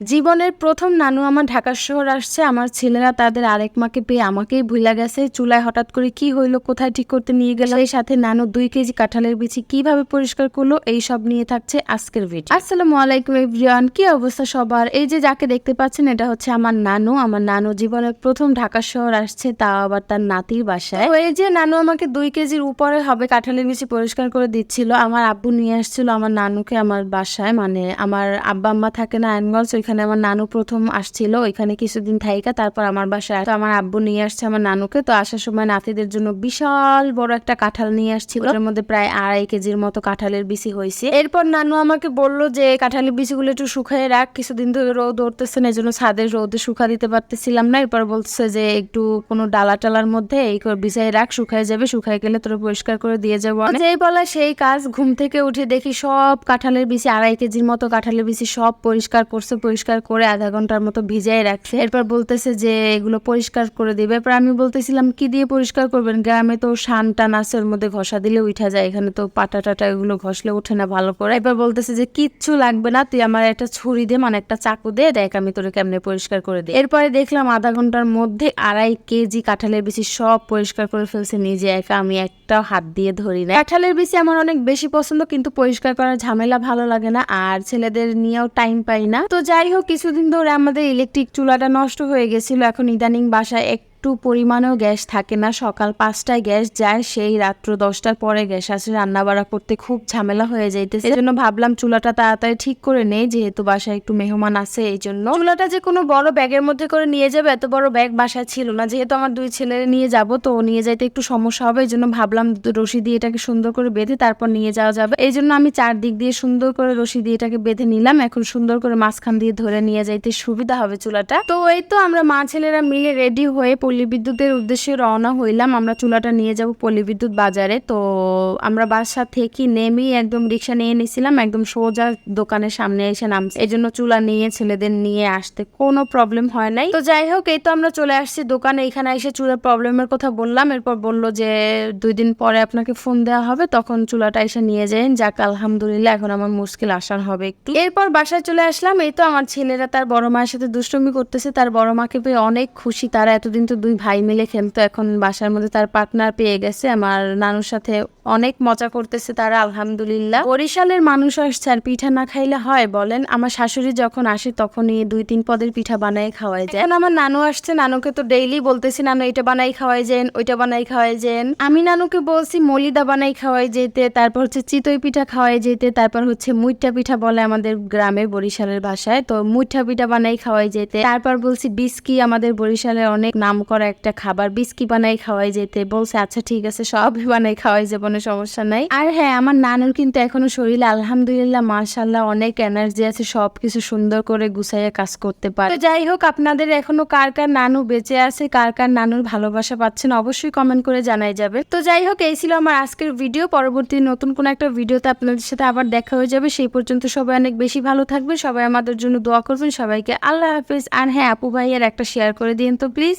জীবনের প্রথম নানু আমার ঢাকা শহর আসছে, আমার ছেলেরা তাদের আরেক মাকে পেয়ে আমাকেই ভুলা গেছে। চুলায় হঠাৎ করে কি হইল, কোথায় ঠিক করতে নিয়ে গেল? সেই সাথে নানু দুই কেজি কাঁঠালের বিচি কীভাবে পরিষ্কার করল, এই সব নিয়ে থাকছে আজকের ভিডিও। আসসালামু আলাইকুম এভরিওয়ান, কি অবস্থা সবার? এই যে যাকে দেখতে পাচ্ছেন, এটা হচ্ছে আমার নানু। আমার নানু জীবনের প্রথম ঢাকা শহর আসছে, তাও আবার তার নাতির বাসায়। তো এই যে নানু আমাকে দুই কেজির উপরে হবে কাঁঠালের বিচি পরিষ্কার করে দিচ্ছিল, আমার আব্বু নিয়ে আসছিল আমার নানুকে আমার বাসায়। মানে আমার আব্বা আম্মা থাকে না আয়নগঞ্জ ওইখানে আমার নানু প্রথম আসছিল ওইখানে কিছুদিন থাইকা তারপর আমার বাসায় তো আমার আব্বু নিয়ে আসছে আমার নানুকে। তো আসার সময় নাতিদের জন্য বিশাল বড় একটা কাঁঠাল নিয়ে আসছিল। ওর মধ্যে প্রায় আড়াই কেজির মতো কাঁঠালের বিচি হয়েছে। এরপর নানু আমাকে বলল যে কাঁঠালের বিচিগুলো একটু শুকায় রাখ কিছুদিন ধরে রোদ উঠতেছে না এই জন্য ছাদের রোদে শুকা দিতে পারতেছিলাম না। এরপর বলছে যে একটু কোনো ডালা টালার মধ্যে এই করে বিছাই রাখ শুকায় যাবে শুকায় গেলে তোরা পরিষ্কার করে দিয়ে যাব যেই বলা সেই কাজ ঘুম থেকে উঠে দেখি সব কাঁঠালের বিচি আড়াই কেজির মতো কাঁঠালের বিচি সব পরিষ্কার করছে পরিষ্কার করে আধা ঘণ্টার মতো ভিজাই রাখছে। এরপর বলতেছে যে এগুলো পরিষ্কার করে দিবে। এরপর আমি বলতেছিলাম, কি দিয়ে পরিষ্কার করবেন? গ্রামে তো শান টান আছে, ওর মধ্যে ঘষা দিলে উঠা যায়। এখানে তো পাটা টাটা এগুলো ঘষলে ওঠে না ভালো করে। এবার বলতেছে যে, কিচ্ছু লাগবে না, তুই আমার একটা ছুরি দে মানে একটা চাকু দে, দেখ আমি তোরে কেমনে পরিষ্কার করে দিই। এরপরে দেখলাম আধা ঘণ্টার মধ্যে আড়াই কেজি কাঁঠালের বেশি সব পরিষ্কার করে ফেলছে নিজে একা, আমি একটাও হাত দিয়ে ধরি না কাঁঠালের বেশি আমার অনেক বেশি পছন্দ, কিন্তু পরিষ্কার করার ঝামেলা ভালো লাগে না, আর ছেলেদের নিয়েও টাইম পাই না। তো যাই হোক কিছুদিন ধরে আমাদের ইলেকট্রিক চুলাটা নষ্ট হয়ে গেছিল। এখন ইদানিং বাসায় একটু পরিমাণেও গ্যাস থাকে না। সকাল পাঁচটায় গ্যাস যায়, সেই রাত্র দশটার পরে গ্যাস আসে। রান্না বাড়া করতে খুব ঝামেলা হয়ে যাইতেছে। এই জন্য ভাবলাম চুলাটা তাড়াতাড়ি ঠিক করে নেই, যেহেতু বাসায় একটু মেহমান আছে, এই জন্য। চুলাটা যে কোনো বড় ব্যাগের মধ্যে করে নিয়ে যাবে, এত বড় ব্যাগ বাসায় ছিল না। যেহেতু আমার দুই ছেলে নিয়ে যাব, তো নিয়ে যাইতে একটু সমস্যা হবে, এই জন্য ভাবলাম রশি দিয়ে এটাকে সুন্দর করে বেঁধে তারপর নিয়ে যাওয়া যাবে। এই জন্য আমি চারদিক দিয়ে সুন্দর করে রশি দিয়ে এটাকে বেঁধে নিলাম। এখন সুন্দর করে মাঝখান দিয়ে ধরে নিয়ে যাইতে সুবিধা হবে চুলাটা। তো এই তো আমরা মা ছেলেরা মিলে রেডি হয়ে পল্লী বিদ্যুতের উদ্দেশ্যে রওনা হইলাম। আমরা চুলাটা নিয়ে যাব পল্লী বিদ্যুৎ বাজারে। তো আমরা বাসা থেকে নেমেই একদম রিক্সা নিয়ে নিয়েছিলাম একদম সোজা দোকানের সামনে এসে নামছি। এই জন্য চুলা নিয়ে ছেলেদের নিয়ে আসতে কোনো প্রবলেম হয় নাই। তো যাই হোক, এই তো আমরা চলে আসছি দোকানে। এখানে এসে চুলার প্রবলেমের কথা বললাম। এরপর বলল যে দুই দিন পরে আপনাকে ফোন দেওয়া হবে। তখন চুলাটা এসে নিয়ে যান যাক, আলহামদুলিল্লাহ, এখন আমার মুশকিল আসার হবে একটু। এরপর বাসায় চলে আসলাম। এই তো আমার ছেলেরা তার বড় মায়ের সাথে দুষ্টুমি করতেছে। তার বড় মাকে পেয়ে অনেক খুশি। তারা এতদিন তো দুই ভাই মিলে খেলতো এখন বাসার মধ্যে তার পার্টনার পেয়ে গেছে। আমার নানুর সাথে অনেক মজা করতেছে তারা আলহামদুলিল্লাহ। বরিশালের মানুষ আসছে আর পিঠা না খাইলে হয় বলেন। আমার শাশুড়ি যখন আসে তখনই দুই তিন পদের পিঠা বানাই খাওয়াই যায়। এখন আমার নানু আসছে নানুকে তো ডেইলি বলতেছি নানু এটা বানাই খাওয়াই যেন ওইটা বানাই খাওয়াই যেন। আমি নানুকে বলছি মলিদা বানাই খাওয়াই যেতে তারপর হচ্ছে চিতই পিঠা খাওয়াই যেতে তারপর হচ্ছে মুইটা পিঠা বলে আমাদের গ্রামে বরিশালের ভাষায় তো মুইঠা পিঠা বানাই খাওয়াই যেতে তারপর বলছি বিস্কি আমাদের বরিশালের অনেক নাম করা একটা খাবার বিস্কি বানাই খাওয়াই যেতে। বলছে আচ্ছা ঠিক আছে সবই বানাই খাওয়াই যাব না সমস্যা নাই। আর হ্যাঁ আমার নানুর কিন্তু এখনও শরীরে আলহামদুলিল্লাহ মাশাল্লাহ অনেক এনার্জি আছে, সবকিছু সুন্দর করে গুছাইয়া কাজ করতে পারে। যাই হোক, আপনাদের এখনও কার কার নানু বেঁচে আছে, কার কার নানুর ভালোবাসা পাচ্ছেন, অবশ্যই কমেন্ট করে জানাই যাবে। তো যাই হোক, এই ছিল আমার আজকের ভিডিও পরবর্তী নতুন কোন একটা ভিডিওতে আপনাদের সাথে আবার দেখা হয়ে যাবে। সেই পর্যন্ত সবাই অনেক বেশি ভালো থাকবে সবাই আমাদের জন্য দোয়া করবেন। সবাইকে আল্লাহ হাফিজ। আর হ্যাঁ আপু ভাইয়ের একটা শেয়ার করে দিন তো প্লিজ